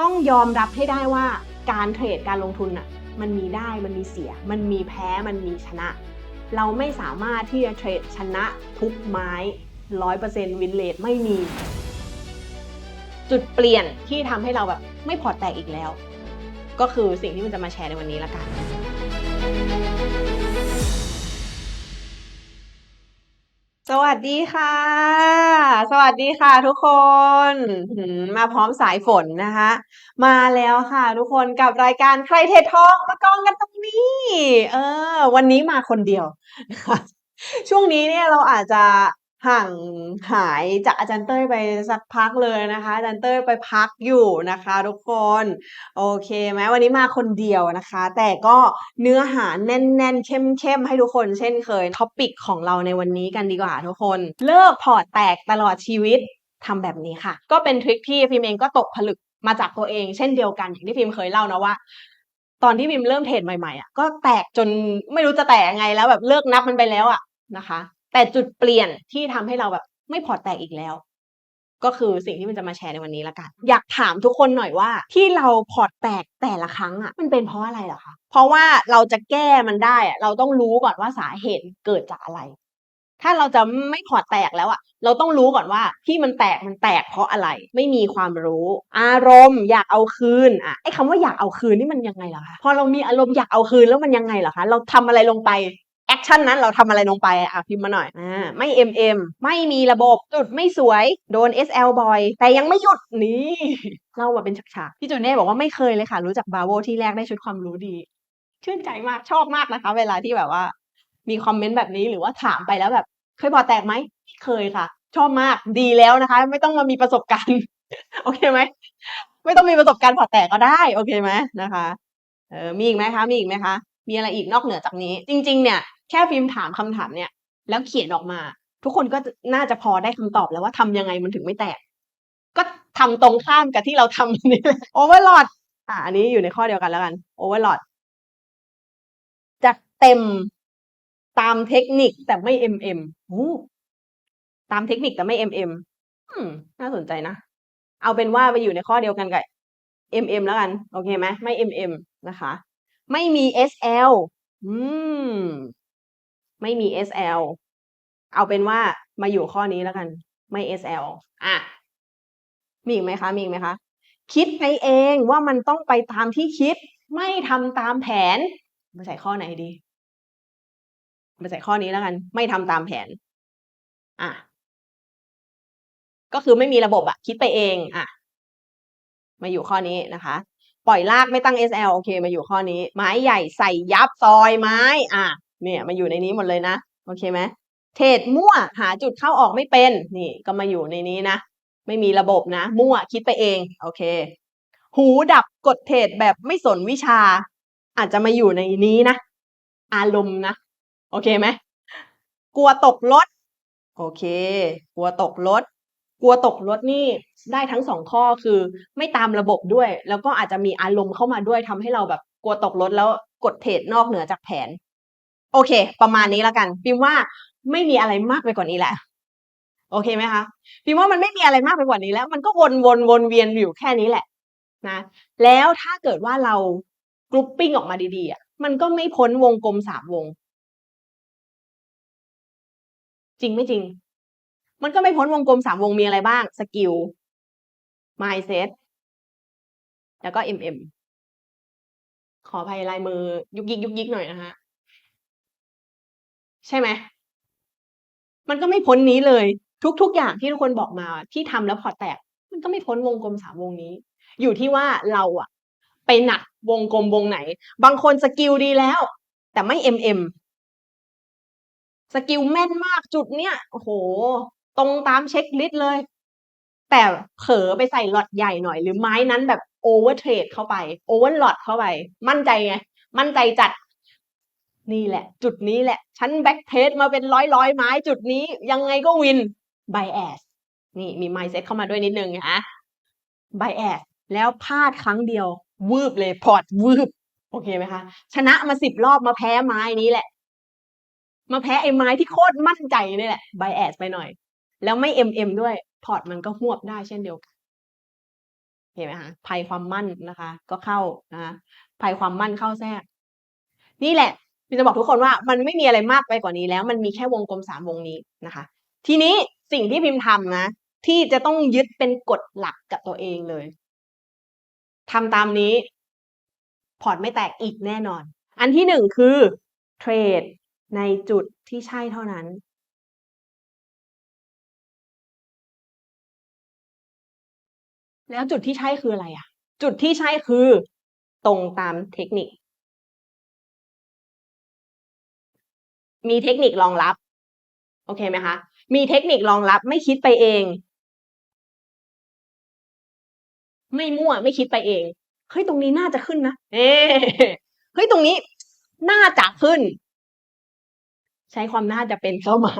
ต้องยอมรับให้ได้ว่าการเทรดการลงทุนอะมันมีได้มันมีเสีย มันมีแพ้มันมีชนะ เราไม่สามารถที่จะเทรดชนะทุกไม้ร้อยเปอร์เซ็นต์วินเลทไม่มี จุดเปลี่ยนที่ทำให้เราแบบไม่พอแตกอีกแล้ว ก็คือสิ่งที่มันจะมาแชร์ในวันนี้ละกัน สวัสดีค่ะ สวัสดีค่ะทุกคนมาพร้อมสายฝนนะคะ มาแล้วค่ะทุกคนกับรายการใครเททองมากองกันตรงนี้ เออ วันนี้มาคนเดียวนะคะช่วงนี้เนี่ยเราอาจจะ ห่างหายจากอาจารย์เต้ยไปสักพักเลยนะคะ อาจารย์เต้ยไปพักอยู่นะคะทุกคน โอเคไหมวันนี้มาคนเดียวนะคะ แต่ก็เนื้อหาแน่นๆ เข้มๆ ให้ทุกคนเช่นเคยท็อปิกของเราในวันนี้กันดีกว่าทุกคน เลิกพอร์ตแตกตลอดชีวิตทำแบบนี้ค่ะ ก็เป็นทริคที่พิมเองก็ตกผลึกมาจากตัวเองเช่นเดียวกันอย่างที่พิมเคยเล่านะว่าตอนที่พิมเริ่มเทรดใหม่ๆอะก็แตกจนไม่รู้จะแตกยังไงแล้วแบบเลิกนับมันไปแล้วอะนะคะ แต่จุดเปลี่ยนที่ทำให้เราแบบไม่พอแตกอีกแล้ว ก็คือสิ่งที่มันจะมาแชร์ในวันนี้ละกัน อยากถามทุกคนหน่อยว่า ที่เราพอร์ตแตกแต่ละครั้งอะ มันเป็นเพราะอะไรเหรอคะ เพราะว่าเราจะแก้มันได้อะเราต้องรู้ก่อนว่าสาเหตุเกิดจากอะไร ถ้าเราจะไม่พอร์ตแตกแล้วอะ เราต้องรู้ก่อนว่าที่มันแตกมันแตกเพราะอะไร ไม่มีความรู้ อารมณ์ อยากเอาคืนอะไอ้คำว่าอยากเอาคืนนี่มันยังไงล่ะคะพอเรามีอารมณ์อยากเอาคืนแล้วมันยังไงล่ะคะเราทำอะไรลงไป แอคชั่นนั้นเราทำอะไรลงไปอะพิมพ์มาหน่อยอ่าไม่ MM ไม่มีระบบจุดไม่สวยโดน SL บ่อย แต่ยังไม่หยุดนี่เล่ามาเป็นฉากๆพี่โจเน่บอกว่าไม่เคยเลยค่ะ รู้จักบาโวที่แรกได้ชุดความรู้ดี ชื่นใจมากชอบมากนะคะ เวลาที่แบบว่า มีคอมเมนต์แบบนี้หรือว่าถามไปแล้วแบบ เคยพอแตกไหมไม่เคยค่ะ ชอบมากดีแล้วนะคะ ไม่ต้องมามีประสบการณ์โอเคไหมไม่ต้องมีประสบการณ์พอแตกก็ได้ โอเคไหมนะคะเออมีอีกไหมคะมีอีกไหมคะมีอะไรอีกนอกเหนือจากนี้ จริง ๆ เนี่ย แค่พิมพ์ถามคำถามเนี่ย แล้วเขียนออกมา ทุกคนก็น่าจะพอได้คำตอบแล้วว่าทำยังไงมันถึงไม่แตก ก็ทำตรงข้ามกับที่เราทำนี่แหละโอเวอร์ลอดอะอันนี้อยู่ในข้อเดียวกันแล้วกันโอเวอร์ลอดจะเต็มตามเทคนิคแต่ไม่ MM โอ้ตามเทคนิคแต่ไม่ MM อืมน่าสนใจนะ เอาเป็นว่าไปอยู่ในข้อเดียวกันกับ MM แล้วกัน โอเคไหมไม่ MM นะคะ ไม่มี SL อืม ไม่มี SL เอาเป็นว่ามาอยู่ข้อนี้แล้วกัน ไม่ SL อะ มีอีกไหมคะ มีอีกไหมคะ คิดไปเองว่ามันต้องไปตามที่คิด ไม่ทำตามแผนมาใส่ข้อไหนดีมาใส่ข้อนี้แล้วกัน ไม่ทำตามแผน อะ ก็คือไม่มีระบบอะคิดไปเอง อะ มาอยู่ข้อนี้นะคะปล่อยลากไม่ตั้ง SL โอเค มาอยู่ข้อนี้ ไม้ใหญ่ใส่ยับซอยไม้ อะ เนี่ยมาอยู่ในนี้หมดเลยนะโอเคไหมเทรดมั่วหาจุดเข้าออกไม่เป็นนี่ก็มาอยู่ในนี้นะ ไม่มีระบบนะ มั่วคิดไปเองโอเค หูดับกดเทรดแบบไม่สนวิชา อาจจะมาอยู่ในนี้นะ อารมณ์นะ โอเคไหมกลัวตกรถโอเค กลัวตกรถกลัวตกรถนี่ได้ทั้งสองข้อคือไม่ตามระบบด้วย แล้วก็อาจจะมีอารมณ์เข้ามาด้วยทำให้เราแบบกลัวตกรถแล้วกดเทรดนอกเหนือจากแผน โอเค ประมาณนี้แล้วกันพิมว่าไม่มีอะไรมากไปกว่านี้แหละ โอเคไหมคะพิมว่ามันไม่มีอะไรมากไปกว่านี้แล้ว มันก็วนวนวนเวียนอยู่แค่นี้แหละนะแล้วถ้าเกิดว่าเรากรุ๊ปปิ้งออกมาดีๆอะมันก็ไม่พ้นวงกลมสามวง จริงไม่จริง มันก็ไม่พ้นวงกลมสามวงมีอะไรบ้างสกิล mindset แล้วก็ mm ขออภัยลายมือยุกยิกยุกยิกหน่อยนะฮะ ใช่ไหมมันก็ไม่พ้นนี้เลย ทุก ๆ อย่างที่ทุกคนบอกมาที่ทำแล้วพอแตก มันก็ไม่พ้นวงกลมสามวงนี้ อยู่ที่ว่าเราอะไปหนักวงกลมวงไหน บางคนสกิลดีแล้ว แต่ไม่ mm สกิลแม่นมากจุดเนี้ยโอ้โห ตรงตามเช็คลิสต์เลย แต่เผลอไปใส่หลอดใหญ่หน่อย หรือไม้นั้นแบบโอเวอร์เทรดเข้าไปโอเวอร์หลอดเข้าไป มั่นใจไง มั่นใจจัด นี่แหละ จุดนี้แหละ ฉันแบ็กเทสมาเป็นร้อยร้อยไม้จุดนี้ยังไงก็วินไบแอสนี่มีไมเซ็ตเข้ามาด้วยนิดนึงนะไบแอสแล้วพลาดครั้งเดียว วืบเลยพอร์ตวืบ โอเคไหมคะ ชนะมาสิบรอบมาแพ้ไม้นี้แหละ มาแพ้ไอ้ไม้ที่โคตรมั่นใจนี่แหละไบแอสไปหน่อย แล้วไม่ MM ด้วยพอร์ตมันก็หวบได้เช่นเดียวกันเห็นไหมคะภัยความมั่นนะคะ ก็เข้านะคะภัยความมั่นเข้าแทรก นี่แหละ พี่จะบอกทุกคนว่ามันไม่มีอะไรมากไปกว่านี้แล้ว มันมีแค่วงกลมสามวงนี้นะคะ ทีนี้สิ่งที่พิมพ์ทำนะ ที่จะต้องยึดเป็นกฎหลักกับตัวเองเลยทำตามนี้ พอร์ตไม่แตกอีกแน่นอน อันที่หนึ่งคือเทรดในจุดที่ใช่เท่านั้น แล้วจุดที่ใช่คืออะไรอะจุดที่ใช่คือ ตรงตามเทคนิค มีเทคนิครองรับ โอเคไหมคะ มีเทคนิครองรับไม่คิดไปเอง ไม่มั่วไม่คิดไปเองเฮ้ยตรงนี้น่าจะขึ้นนะเอ๊เฮ้ยตรงนี้ น่าจะขึ้น ใช้ความน่าจะเป็นเข้ามา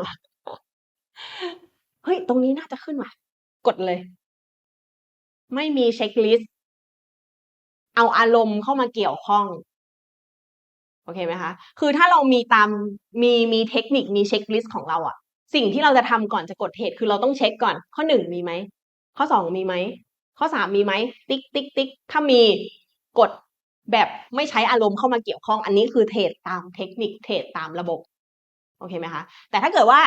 เฮ้ยตรงนี้น่าจะขึ้นว่ะ กดเลย ไม่มีเช็คลิสต์เอาอารมณ์เข้ามาเกี่ยวข้อง โอเคไหมคะ คือถ้าเรามีตามมีมีเทคนิคมีเช็คลิสต์ของเราอะสิ่งที่เราจะทำก่อนจะกดเทรดคือเราต้องเช็คก่อน ข้อหนึ่งมีไหม ข้อสองมีไหม ข้อสามมีไหม ติ๊กติ๊กติ๊กถ้ามีกดแบบไม่ใช้อารมณ์เข้ามาเกี่ยวข้อง อันนี้คือเทรดตามเทคนิคเทรดตามระบบ โอเคไหมคะ แต่ถ้าเกิดว่า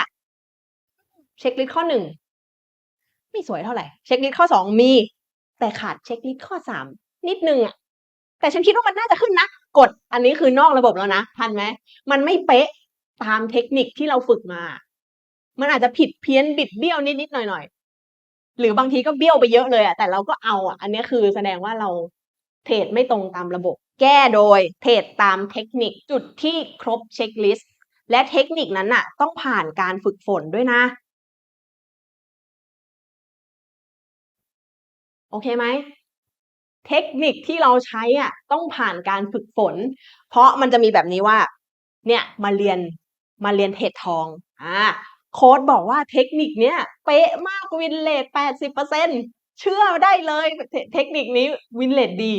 เช็คลิสต์ข้อหนึ่งไม่สวยเท่าไหร่ เช็คลิสต์ข้อสองมี แต่ขาดเช็คลิสต์ข้อสามนิดนึงอะ แต่ฉันคิดว่ามันน่าจะขึ้นนะ กดอันนี้คือนอกระบบแล้วนะทันไหมมันไม่เป๊ะตามเทคนิคที่เราฝึกมา มันอาจจะผิดเพี้ยนบิดเบี้ยวนิดๆหน่อยๆหรือบางทีก็เบี้ยวไปเยอะเลยอะแต่เราก็เอาอะอันนี้คือแสดงว่าเราเทรดไม่ตรงตามระบบ แก้โดยเทรดตามเทคนิคจุดที่ครบเช็คลิสต์และเทคนิคนั้นน่ะ ต้องผ่านการฝึกฝนด้วยนะ โอเคไหม เทคนิคที่เราใช้อะต้องผ่านการฝึกฝน เพราะมันจะมีแบบนี้ว่า เนี่ยมาเรียนมาเรียนเทรดทองอ่าโค้ดบอกว่าเทคนิคเนี้ยเป๊ะมากวินเลทแปดสิบเปอร์เซ็นเชื่อได้เลยเทคนิคนี้วินเลทดี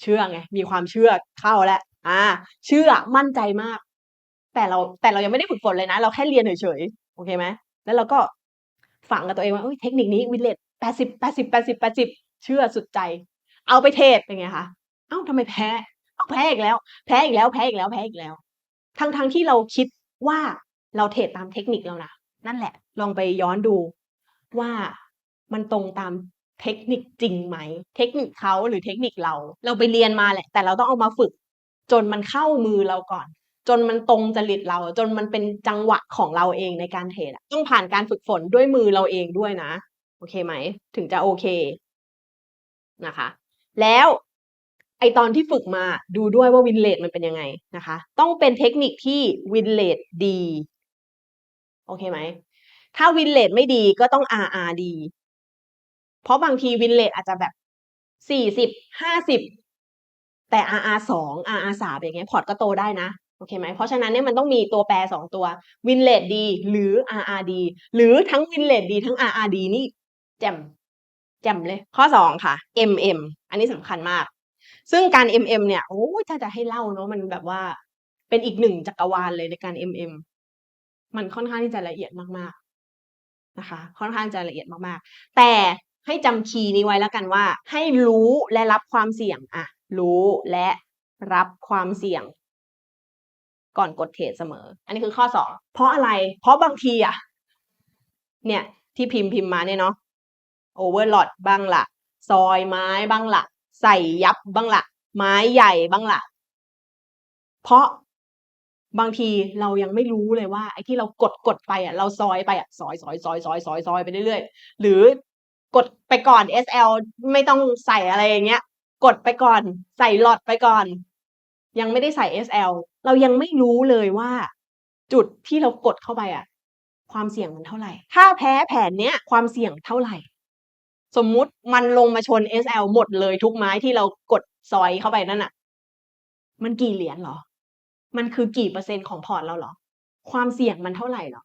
เชื่อไง มีความเชื่อเข้าแล้วอ่า เชื่อมั่นใจมาก แต่เราแต่เรายังไม่ได้ฝึกฝนเลยนะ เราแค่เรียนเฉยๆโอเคไหมแล้วเราก็ฝังกับตัวเองว่าเอ้ยเทคนิคนี้วินเลทแปดสิบแปดสิบแปดสิบแปดสิบเชื่อสุดใจ เอาไปเทรดเป็นไงคะเอ้าทำไมแพ้เอ้าแพ้อีกแล้ว แพ้อีกแล้วแพ้อีกแล้วแพ้อีกแล้ว ทั้งทั้งที่เราคิดว่าเราเทรดตามเทคนิคแล้วนะนั่นแหละ ลองไปย้อนดูว่ามันตรงตามเทคนิคจริงไหม เทคนิคเขาหรือเทคนิคเรา เราไปเรียนมาแหละ แต่เราต้องเอามาฝึก จนมันเข้ามือเราก่อน จนมันตรงจริตเรา จนมันเป็นจังหวะของเราเองในการเทรดอะต้องผ่านการฝึกฝนด้วยมือเราเองด้วยนะ โอเคไหม ถึงจะโอเคนะคะ แล้วไอตอนที่ฝึกมาดูด้วยว่าวินเลทมันเป็นยังไงนะคะ ต้องเป็นเทคนิคที่วินเลทดี โอเคไหม ถ้าวินเลทไม่ดีก็ต้อง RR ดี เพราะบางทีวินเลทอาจจะแบบสี่สิบห้าสิบแต่ RR สอง RR สามอย่างเงี้ยพอร์ตก็โตได้นะโอเคไหมเพราะฉะนั้นเนี่ยมันต้องมีตัวแปรสองตัววินเลทดีหรือ RR ดีหรือทั้งวินเลทดีทั้ง RR ดีนี่แจ่มแจ่มเลย ข้อสองค่ะ MM อันนี้สำคัญมาก ซึ่งการ MM เนี่ยโอ้ยถ้าจะให้เล่าเนาะมันแบบว่า เป็นอีกหนึ่งจักรวาลเลยในการ MM มันค่อนข้างที่จะละเอียดมากๆนะคะ ค่อนข้างจะละเอียดมากๆ แต่ให้จำคีย์นี้ไว้แล้วกันว่า ให้รู้และรับความเสี่ยงอะรู้และรับความเสี่ยง ก่อนกดเทรดเสมอ อันนี้คือข้อสองเพราะอะไร เพราะบางทีอะเนี่ย ที่พิมพ์พิมพ์มาเนี่ยเนาะโอเวอร์หลอดบ้างละ ซอยไม้บ้างละใส่ยับบ้างละไม้ใหญ่บ้างละเพราะบางทีเรายังไม่รู้เลยว่าไอ้ที่เรากดกดไปอะเราซอยไปอะซอยซอยซอยซอยซอยซอยไปเรื่อยๆหรือกดไปก่อน SL ไม่ต้องใส่อะไรอย่างเงี้ย กดไปก่อน ใส่หลอดไปก่อน ยังไม่ได้ใส่ SL เรายังไม่รู้เลยว่า จุดที่เรากดเข้าไปอะ ความเสี่ยงมันเท่าไหร่ ถ้าแพ้แผนเนี้ย ความเสี่ยงเท่าไหร่ สมมุติมันลงมาชน SL หมดเลยทุกไม้ที่เรากดซอยเข้าไปนั่นอะมันกี่เหรียญหรอ มันคือกี่เปอร์เซ็นต์ของพอร์ตเราหรอ ความเสี่ยงมันเท่าไหร่หรอ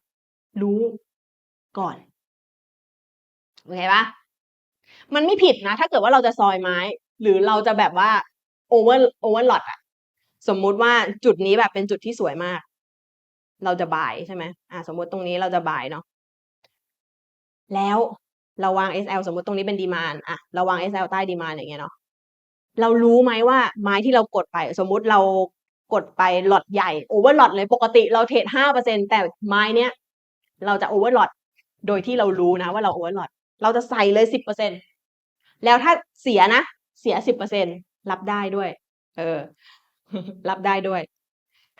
รู้ก่อน โอเคปะมันไม่ผิดนะ ถ้าเกิดว่าเราจะซอยไม้ หรือเราจะแบบว่าโอเวอร์โอเวอร์ลอดอะสมมุติว่าจุดนี้แบบเป็นจุดที่สวยมาก เราจะบายใช่ไหมอ่า สมมติตรงนี้เราจะบายเนาะแล้ว เราวาง SL สมมติตรงนี้เป็นดีมานอะเราวาง SL ใต้ดีมานอย่างเงี้ยเนาะเรารู้ไหมว่าไม้ที่เรากดไป สมมุติเรากดไปหลอดใหญ่โอเวอร์หลอดเลยปกติเราเทรดห้าเปอร์เซ็นแต่ไม้เนี้ยเราจะโอเวอร์หลอดโดยที่เรารู้นะว่าเราโอเวอร์หลอดเราจะใส่เลยสิบเปอร์เซ็นแล้วถ้าเสียนะ เสียสิบเปอร์เซ็นรับได้ด้วย เออ รับได้ด้วย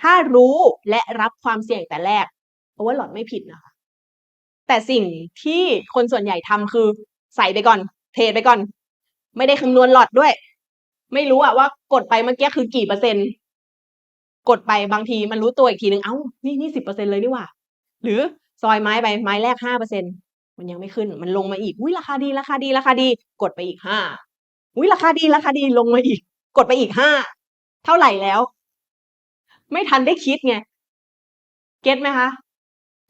ถ้ารู้และรับความเสี่ยงแต่แรกโอเวอร์หลอดไม่ผิดนะคะ แต่สิ่งที่คนส่วนใหญ่ทำคือใส่ไปก่อน เทไปก่อน ไม่ได้คำนวณหลอดด้วย ไม่รู้อะว่ากดไปเมื่อกี้คือกี่เปอร์เซ็นต์ กดไปบางทีมันรู้ตัวอีกทีนึงเอ้านี่นี่สิบเปอร์เซ็นเลยนี่หว่า หรือซอยไม้ไปไม้แรกห้าเปอร์เซ็นมันยังไม่ขึ้นมันลงมาอีกอุ้ยราคาดีราคาดีราคาดี กดไปอีกห้าอุ้ยราคาดีราคาดีลงมาอีก กดไปอีกห้าเท่าไหร่แล้ว ไม่ทันได้คิดไงเก็ตไหมคะ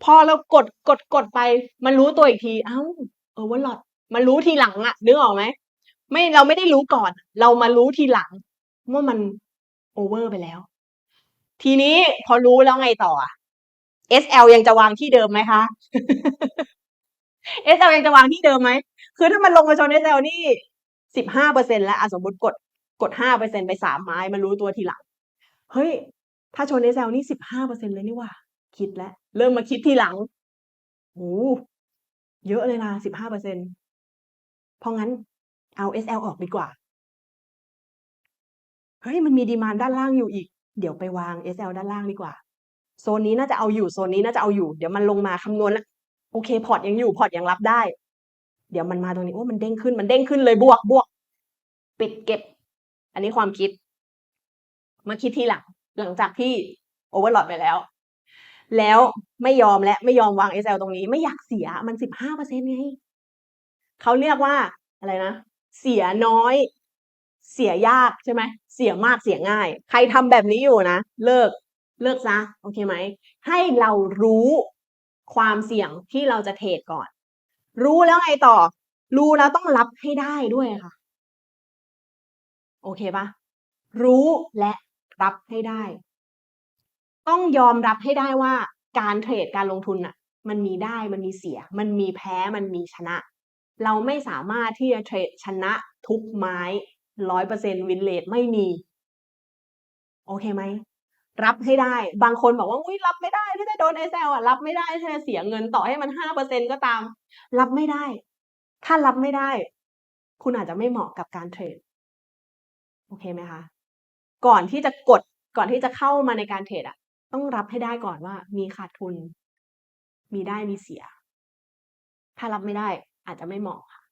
พอเรากดกดกดไป มันรู้ตัวอีกที เอ้าเออว่าหลอดมันรู้ทีหลังอะนึกออกไหมไม่เราไม่ได้รู้ก่อน เรามารู้ทีหลังว่ามันโอเวอร์ไปแล้ว ทีนี้พอรู้แล้วไงต่ออะ SL ยังจะวางที่เดิมไหมคะ SL ยังจะวางที่เดิมไหม คือถ้ามันลงมาชน SL นี่สิบห้าเปอร์เซ็นแล้วสมมติกดกดห้าเปอร์เซ็นไปสามไม้ มันรู้ตัวทีหลัง เฮ้ย ถ้าชน SL นี่สิบห้าเปอร์เซ็นเลยนี่ว่า คิดแล้ว เริ่มมาคิดทีหลังโอ้เยอะเลยนะสิบห้าเปอร์เซ็นเพราะงั้นเอา SL ออกดีกว่า เฮ้ย มันมีดีมานด้านล่างอยู่อีก เดี๋ยวไปวาง SL ด้านล่างดีกว่า โซนนี้น่าจะเอาอยู่ โซนนี้น่าจะเอาอยู่ เดี๋ยวมันลงมาคำนวณแล้ว โอเค พอร์ตยังอยู่ พอร์ตยังรับได้ เดี๋ยวมันมาตรงนี้ โอ้ มันเด้งขึ้น มันเด้งขึ้นเลย บวก บวก ปิดเก็บ อันนี้ความคิด มาคิดทีหลัง หลังจากที่โอเวอร์หลอดไปแล้ว แล้วไม่ยอมและไม่ยอมวาง SL ตรงนี้ ไม่อยากเสียมันสิบห้าเปอร์เซ็นไงเขาเรียกว่าอะไรนะ เสียน้อย เสียยากใช่ไหมเสียมากเสียง่าย ใครทำแบบนี้อยู่นะ เลิกเลิกซะโอเคไหม ให้เรารู้ความเสี่ยงที่เราจะเทรดก่อน รู้แล้วไงต่อ รู้แล้วต้องรับให้ได้ด้วยค่ะ โอเคปะรู้และรับให้ได้ ต้องยอมรับให้ได้ว่าการเทรดการลงทุนน่ะมันมีได้มันมีเสีย มันมีแพ้มันมีชนะ เราไม่สามารถที่จะเทรดชนะทุกไม้ร้อยเปอร์เซ็นต์วินเลทไม่มี โอเคไหมรับให้ได้ บางคนบอกว่าอุ้ยรับไม่ได้ที่จะโดน SL อะรับไม่ได้ที่จะเสียเงินต่อให้มันห้าเปอร์เซ็นก็ตาม รับไม่ได้ ถ้ารับไม่ได้ คุณอาจจะไม่เหมาะกับการเทรดโอเคไหมคะ ก่อนที่จะกดก่อนที่จะเข้ามาในการเทรดอะ ต้องรับให้ได้ก่อนว่า มีขาดทุน มีได้มีเสีย ถ้ารับไม่ได้อาจจะไม่เหมาะค่ะ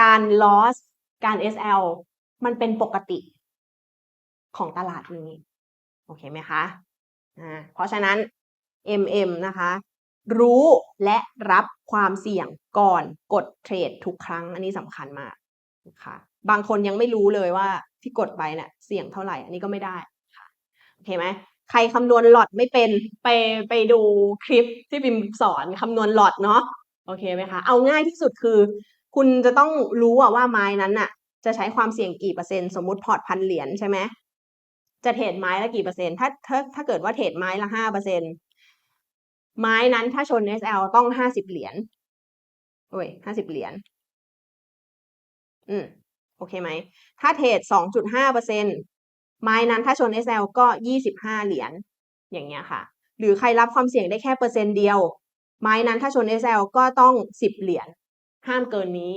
การ loss การ SL มันเป็นปกติของตลาดนี้ โอเคไหมคะอ่าเพราะฉะนั้น MM นะคะ รู้และรับความเสี่ยงก่อนกดเทรดทุกครั้ง อันนี้สำคัญมากนะคะบางคนยังไม่รู้เลยว่าที่กดไปเนี่ยเสี่ยงเท่าไหร่ อันนี้ก็ไม่ได้ค่ะโอเคไหม ใครคำนวณหลอดไม่เป็นไปไปดูคลิปที่บิมสอนคำนวณหลอดเนาะโอเคไหมคะเอาง่ายที่สุดคือ คุณจะต้องรู้ว่าไม้นั้นน่ะจะใช้ความเสี่ยงกี่เปอร์เซ็นต์สมมติพอร์ตพันเหรียญใช่ไหมจะเทรดไม้ละกี่เปอร์เซ็นต์ถ้าถ้าถ้าเกิดว่าเทรดไม้ละห้าเปอร์เซ็นต์ไม้นั้นถ้าชน SL ต้องห้าสิบเหรียญโอ้ยห้าสิบเหรียญอืมโอเคไหม ถ้าเทรดสองจุดห้าเปอร์เซ็นต์ ไม้นั้นถ้าชน SL ก็ยี่สิบห้าเหรียญอย่างเงี้ยค่ะ หรือใครรับความเสี่ยงได้แค่เปอร์เซ็นต์เดียว ไม้นั้นถ้าชน SL ก็ต้องสิบเหรียญห้ามเกินนี้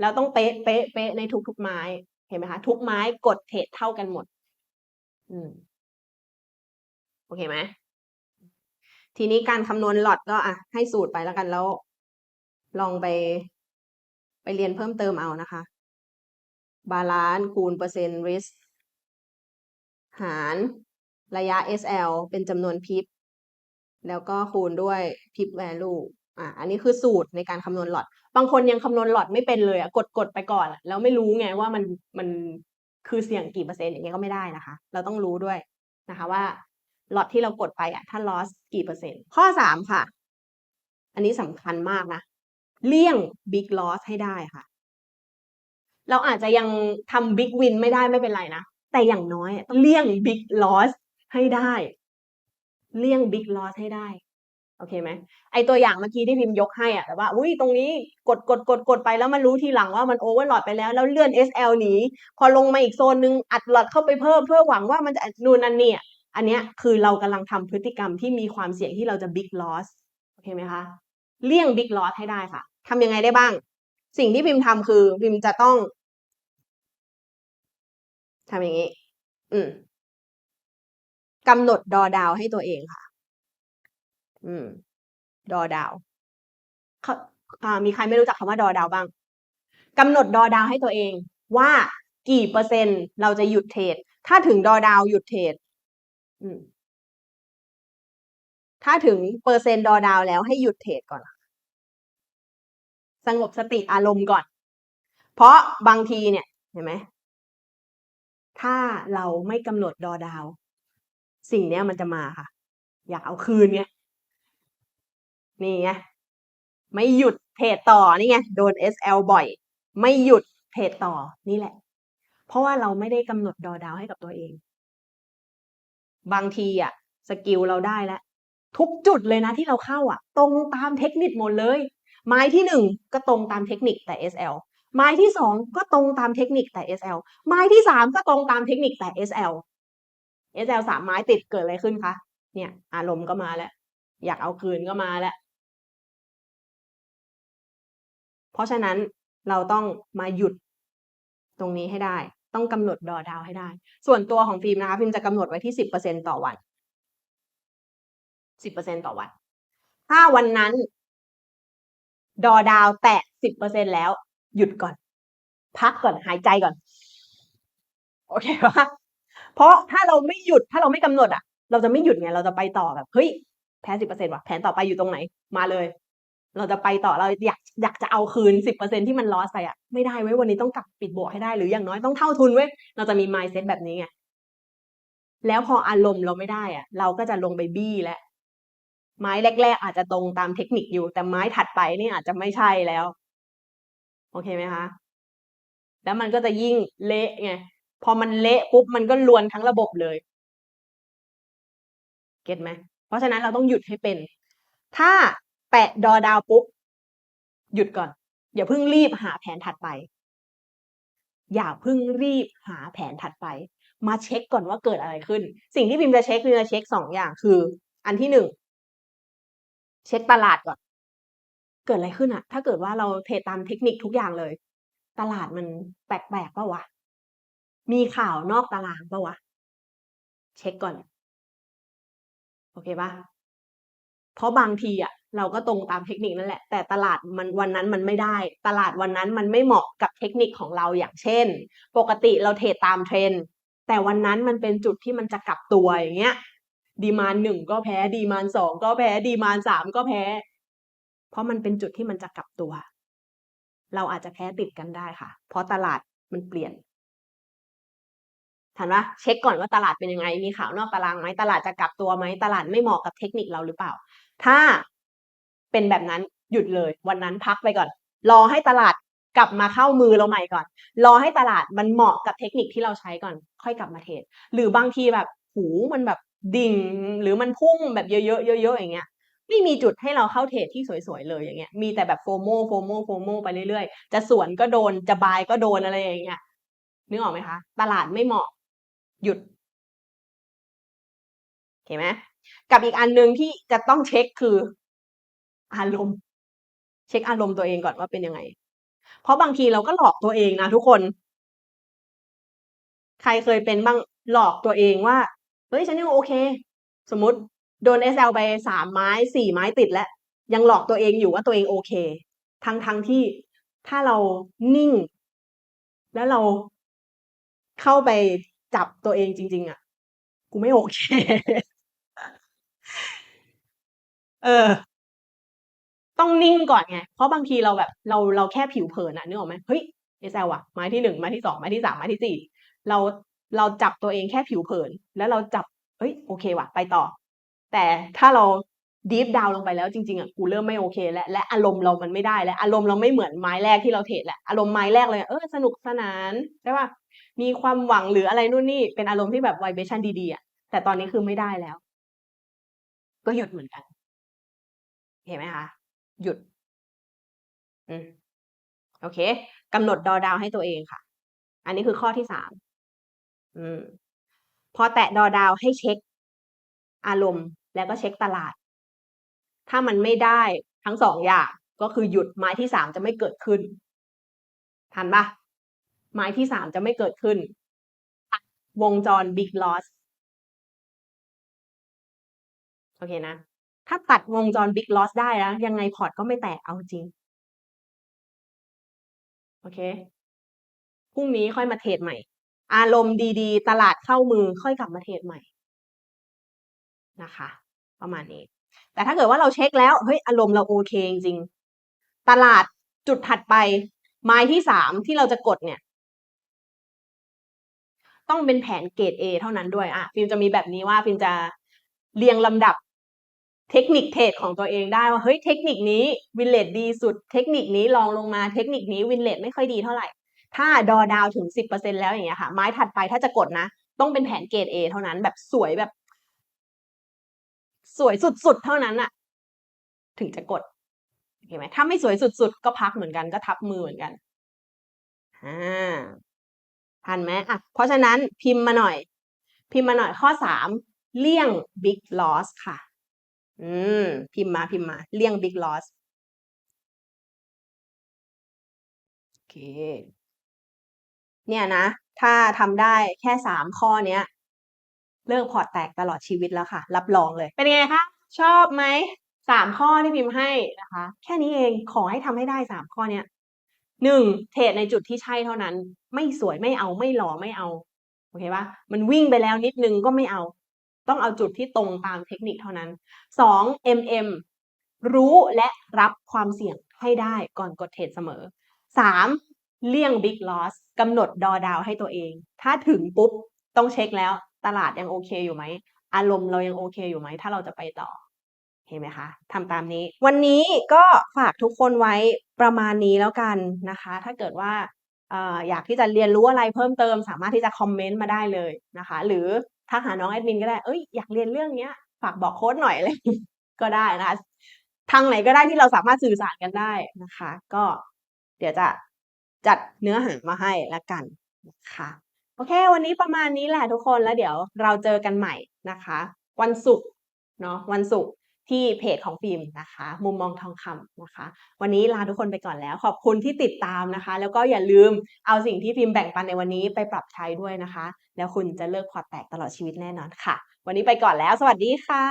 แล้วต้องเป๊ะเป๊ะเป๊ะในทุกๆไม้เห็นไหมคะทุกไม้กดเทรดเท่ากันหมด อืมโอเคไหมทีนี้การคำนวณหลอดก็อะให้สูตรไปแล้วกันแล้ว ลองไป ไปเรียนเพิ่มเติมเอานะคะ บาลานซ์คูณเปอร์เซ็นต์ risk หารระยะ SL เป็นจำนวนพิบแล้วก็คูณด้วยพิบ value อะอันนี้คือสูตรในการคำนวณหลอด บางคนยังคำนวณหลอดไม่เป็นเลยอะกดกดไปก่อน แล้วไม่รู้ไงว่ามันมันคือเสี่ยงกี่เปอร์เซ็นต์อย่างเงี้ยก็ไม่ได้นะคะ เราต้องรู้ด้วยนะคะว่าหลอดที่เรากดไปอะถ้า loss กี่เปอร์เซ็นต์ ข้อสามค่ะ อันนี้สำคัญมากนะ เลี่ยง big loss ให้ได้ค่ะ เราอาจจะยังทำ big win ไม่ได้ไม่เป็นไรนะ แต่อย่างน้อยต้องเลี่ยง big loss ให้ได้ เลี่ยง big loss ให้ได้ โอเคไหมไอตัวอย่างเมื่อกี้ที่พิมพ์ยกให้อะแต่ว่าอุ้ยตรงนี้กดกดกดกดไปแล้วมันรู้ทีหลังว่ามันโอเวอร์หลอดไปแล้ว แล้วเลื่อน SL หนีพอลงมาอีกโซนนึงอัดหลอดเข้าไปเพิ่มเพื่อหวังว่ามันจะนู่นนั่นเนี่อะอันเนี้ยคือเรากำลังทำพฤติกรรมที่มีความเสี่ยงที่เราจะ big loss โอเคไหมคะเลี่ยง big loss ให้ได้ค่ะทำยังไงได้บ้าง สิ่งที่พิมพ์ทำคือพิมพ์จะต้อง ทำอย่างนี้ อืมกำหนดดอดาวให้ตัวเองค่ะ อืม ดอดาวเขาอ่ามีใครไม่รู้จักคำว่าดอดาวบ้างกำหนดดอดาวให้ตัวเอง ว่ากี่เปอร์เซ็นต์เราจะหยุดเทรดถ้าถึงดอดาวหยุดเทรดอืมถ้าถึงเปอร์เซ็นต์ดอดาวแล้วให้หยุดเทรดก่อน สงบสติอารมณ์ก่อน เพราะบางทีเนี่ยเห็นไหม ถ้าเราไม่กำหนดดอดาว สิ่งเนี้ยมันจะมาค่ะ อยากเอาคืนไงนี่ไงไม่หยุดเทรดต่อนี่ไงโดน SL บ่อย ไม่หยุดเทรดต่อนี่แหละ เพราะว่าเราไม่ได้กำหนดดอดาวให้กับตัวเอง บางทีอะสกิลเราได้แล้วทุกจุดเลยนะที่เราเข้าอะตรงตามเทคนิคหมดเลย ไม้ที่หนึ่งก็ตรงตามเทคนิคแต่ SL ไม้ที่สองก็ตรงตามเทคนิคแต่ SL ไม้ที่สามก็ตรงตามเทคนิคแต่ SL SL สามไม้ติดเกิดอะไรขึ้นคะเนี่ย อารมณ์ก็มาแล้ว อยากเอาคืนก็มาแล้ว เพราะฉะนั้นเราต้องมาหยุดตรงนี้ให้ได้ ต้องกำหนดดอดาวให้ได้ ส่วนตัวของฟิล์มนะคะฟิล์มจะกำหนดไว้ที่สิบเปอร์เซ็นต่อวันสิบเปอร์เซ็นต่อวัน ถ้าวันนั้น ดอดาวแตะสิบเปอร์เซ็นแล้ว หยุดก่อน พักก่อนหายใจก่อน โอเคปะเพราะถ้าเราไม่หยุดถ้าเราไม่กำหนดอะ เราจะไม่หยุดไงเราจะไปต่อแบบเฮ้ยแพ้สิบเปอร์เซ็นต์ว่ะแผนต่อไปอยู่ตรงไหน มาเลย เราจะไปต่อเราอยากอยากจะเอาคืนสิบเปอร์เซ็นที่มันลอสไปอะไม่ได้เว้ยวันนี้ต้องกลับปิดบวกให้ได้หรืออย่างน้อยต้องเท่าทุนเว้ยเราจะมี mindset แบบนี้ไงแล้วพออารมณ์เราไม่ได้อะ เราก็จะลงไปบี้แล้วไม้แรก ๆ อาจจะตรงตามเทคนิคอยู่ แต่ไม้ถัดไปนี่อาจจะไม่ใช่แล้ว โอเคไหมคะแล้วมันก็จะยิ่งเละไงพอมันเละปุ๊บมันก็ลวนทั้งระบบเลยเก็ตไหมเพราะฉะนั้นเราต้องหยุดให้เป็น ถ้าแปะดอดาวปุ๊บหยุดก่อนอย่าเพิ่งรีบหาแผนถัดไป อย่าเพิ่งรีบหาแผนถัดไป มาเช็คก่อนว่าเกิดอะไรขึ้น สิ่งที่พิมจะเช็คคือจะเช็คสองอย่างคือ อันที่หนึ่งเช็คตลาดก่อน เกิดอะไรขึ้นอะถ้าเกิดว่าเราเทรดตามเทคนิคทุกอย่างเลย ตลาดมันแปลกๆปะวะ มีข่าวนอกตารางปะวะ เช็คก่อน โอเคปะเพราะบางทีอะเราก็ตรงตามเทคนิคนั่นแหละ แต่ตลาดมันวันนั้นมันไม่ได้ ตลาดวันนั้นมันไม่เหมาะกับเทคนิคของเราอย่างเช่น ปกติเราเทรดตามเทรนด์แต่วันนั้นมันเป็นจุดที่มันจะกลับตัวอย่างเงี้ย ดีมานหนึ่งก็แพ้ ดีมานสองก็แพ้ ดีมานสามก็แพ้ เพราะมันเป็นจุดที่มันจะกลับตัว เราอาจจะแพ้ติดกันได้ค่ะ เพราะตลาดมันเปลี่ยนถามว่าเช็คก่อนว่าตลาดเป็นยังไง มีข่าวนอกตารางไหมตลาดจะกลับตัวไหมตลาดไม่เหมาะกับเทคนิคเราหรือเปล่า ถ้าเป็นแบบนั้นหยุดเลย วันนั้นพักไปก่อน รอให้ตลาดกลับมาเข้ามือเราใหม่ก่อน รอให้ตลาดมันเหมาะกับเทคนิคที่เราใช้ก่อน ค่อยกลับมาเทรดหรือบางทีแบบหูมันแบบดิ่งหรือมันพุ่งแบบเยอะๆเยอะๆอย่างเงี้ย ไม่มีจุดให้เราเข้าเทรดที่สวยๆเลยอย่างเงี้ยมีแต่แบบโฟโมโฟโมโฟโมไปเรื่อยๆ จะสวนก็โดนจะบายก็โดนอะไรอย่างเงี้ยนึกออกไหมคะ ตลาดไม่เหมาะ หยุดเห็นไหมกับอีกอันหนึ่งที่จะต้องเช็คคืออารมณ์ เช็คอารมณ์ตัวเองก่อนว่าเป็นยังไง เพราะบางทีเราก็หลอกตัวเองนะทุกคน ใครเคยเป็นบ้างหลอกตัวเองว่าเฮ้ยฉันยังโอเค สมมติ โดน SL ไปสามไม้สี่ไม้ติดแล้ว ยังหลอกตัวเองอยู่ว่าตัวเองโอเค ทั้งทั้งที่ถ้าเรานิ่ง แล้วเราเข้าไปจับตัวเองจริง ๆ อะ กูไม่โอเค เออ ต้องนิ่งก่อนไง เพราะบางทีเราแบบ เราเราแค่ผิวเผินอะนึกออกไหมเฮ้ย SL อะไม้ที่หนึ่งไม้ที่สองไม้ที่สามไม้ที่สี่เราเราจับตัวเองแค่ผิวเผิน แล้วเราจับเฮ้ย โอเคว่ะ ไปต่อ แต่ถ้าเราดีฟดาวลงไปแล้วจริงๆอะกูเริ่มไม่โอเค แล้วและอารมณ์เรามันไม่ได้แล้วอารมณ์เราไม่เหมือนไม้แรกที่เราเทรดแหละอารมณ์ไม้แรกเลยเออสนุกสนานใช่ป่ะมีความหวังหรืออะไรนู่นนี่เป็นอารมณ์ที่แบบไวเบชั่นดีๆอะแต่ตอนนี้คือไม่ได้แล้ว ก็หยุดเหมือนกัน เห็นไหมคะหยุด อืมโอเคกำหนดดอดาวให้ตัวเองค่ะ อันนี้คือข้อที่สามอืม พอแตะดอดาวให้เช็ค อารมณ์ แล้วก็เช็คตลาด ถ้ามันไม่ได้ทั้งสองอย่างก็คือหยุดไม้ที่สามจะไม่เกิดขึ้น ทันปะไม้ที่สามจะไม่เกิดขึ้น วงจร big loss โอเคนะ ถ้าตัดวงจร big loss ได้แล้ว ยังไงพอร์ตก็ไม่แตกเอาจริง โอเค พรุ่งนี้ค่อยมาเทรดใหม่ อารมณ์ดีๆ ตลาดเข้ามือค่อยกลับมาเทรดใหม่นะคะ ประมาณนี้ แต่ถ้าเกิดว่าเราเช็คแล้วเฮ้ยอารมณ์เราโอเคจริงตลาดจุดถัดไปไม้ที่สามที่เราจะกดเนี่ย ต้องเป็นแผนเกรด A เท่านั้นด้วยอะฟิล์มจะมีแบบนี้ว่าฟิล์มจะเรียงลำดับเทคนิคเทรดของตัวเองได้ว่าเฮ้ยเทคนิคนี้วินเลทดีสุด เทคนิคนี้ลองลงมาเทคนิคนี้วินเลทไม่ค่อยดีเท่าไหร่ ถ้าดอดาวถึงสิบเปอร์เซ็นแล้วอย่างเงี้ยค่ะ ไม้ถัดไปถ้าจะกดนะ ต้องเป็นแผนเกรด A เท่านั้นแบบสวยแบบ สวยสุดๆเท่านั้นอะถึงจะกดเห็นไหมถ้าไม่สวยสุดๆ ก็พักเหมือนกันก็ทับมือเหมือนกันอ่าทันไหมอะเพราะฉะนั้นพิมพ์มาหน่อย พิมพ์มาหน่อยข้อสามเลี่ยง big loss ค่ะ อืม พิมพ์มาพิมพ์มา เลี่ยง big loss โอเค เนี่ยนะ ถ้าทำได้แค่สามข้อเนี้ย เลิกพอร์ตแตกตลอดชีวิตแล้วค่ะ รับรองเลย เป็นไงคะชอบไหมสามข้อที่พิมพ์ให้นะคะ แค่นี้เองขอให้ทำให้ได้สามข้อเนี้ยหนึ่งเทรดในจุดที่ใช่เท่านั้น ไม่สวยไม่เอาไม่หล่อไม่เอาโอเคปะมันวิ่งไปแล้วนิดนึงก็ไม่เอา ต้องเอาจุดที่ตรงตามเทคนิคเท่านั้นสอง MM รู้และรับความเสี่ยงให้ได้ก่อนกดเทรดเสมอสามเลี่ยง big loss กำหนดดอดาวให้ตัวเอง ถ้าถึงปุ๊บ ต้องเช็คแล้ว ตลาดยังโอเคอยู่ไหม อารมณ์เรายังโอเคอยู่ไหม ถ้าเราจะไปต่อ เห็นไหมคะทำตามนี้ วันนี้ก็ฝากทุกคนไว้ประมาณนี้แล้วกันนะคะ ถ้าเกิดว่าอออยากที่จะเรียนรู้อะไรเพิ่มเติม สามารถที่จะคอมเมนต์มาได้เลยนะคะ หรือทักหาน้องแอดมินก็ได้ เอ้ยอยากเรียนเรื่องเนี้ย ฝากบอกโค้ดหน่อยอะไรอย่างงี้ก็ได้นะคะ ทางไหนก็ได้ที่เราสามารถสื่อสารกันได้นะคะ ก็เดี๋ยวจะจัดเนื้อหามาให้ละกันนะคะ โอเค วันนี้ประมาณนี้แหละทุกคนแล้วเดี๋ยวเราเจอกันใหม่นะคะ วันศุกร์เนาะวันศุกร์ที่เพจของฟิล์มนะคะ มุมมองทองคำนะคะ วันนี้ลาทุกคนไปก่อนแล้ว ขอบคุณที่ติดตามนะคะ แล้วก็อย่าลืมเอาสิ่งที่ฟิล์มแบ่งปันในวันนี้ไปปรับใช้ด้วยนะคะ แล้วคุณจะเลิกพอร์ตแตกตลอดชีวิตแน่นอนค่ะ วันนี้ไปก่อนแล้ว สวัสดีค่ะ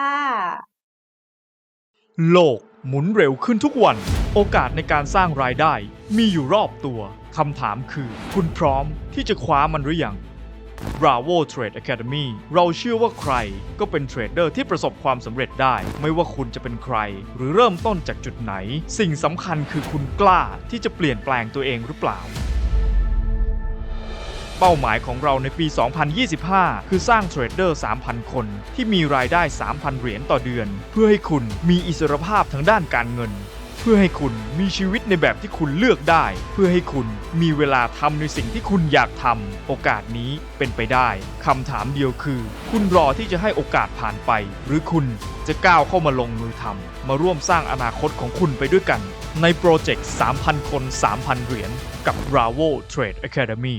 โลกหมุนเร็วขึ้นทุกวัน โอกาสในการสร้างรายได้ มีอยู่รอบตัว คำถามคือ คุณพร้อมที่จะคว้ามันหรือยัง Bravo Trade Academy เราเชื่อว่าใครก็เป็นเทรดเดอร์ที่ประสบความสำเร็จได้ ไม่ว่าคุณจะเป็นใคร หรือเริ่มต้นจากจุดไหน สิ่งสำคัญคือคุณกล้าที่จะเปลี่ยนแปลงตัวเองหรือเปล่า เป้าหมายของเราในปี 2025 คือสร้างเทรดเดอร์ 3,000 คน ที่มีรายได้ 3,000 เหรียญต่อเดือน เพื่อให้คุณมีอิสรภาพทางด้านการเงิน พื่อให้คุณมีชีวิตในแบบที่คุณเลือกได้ เพื่อให้คุณมีเวลาทำในสิ่งที่คุณอยากทำโอกาสนี้เป็นไปได้คำถามเดียวคือ คุณรอที่จะให้โอกาสผ่านไป หรือคุณจะก้าวเข้ามาลงมือทำมาร่วมสร้างอนาคตของคุณไปด้วยกัน ในโปรเจกต์ 3,000 คน 3,000 เหรียญกับ Bravo Trade Academy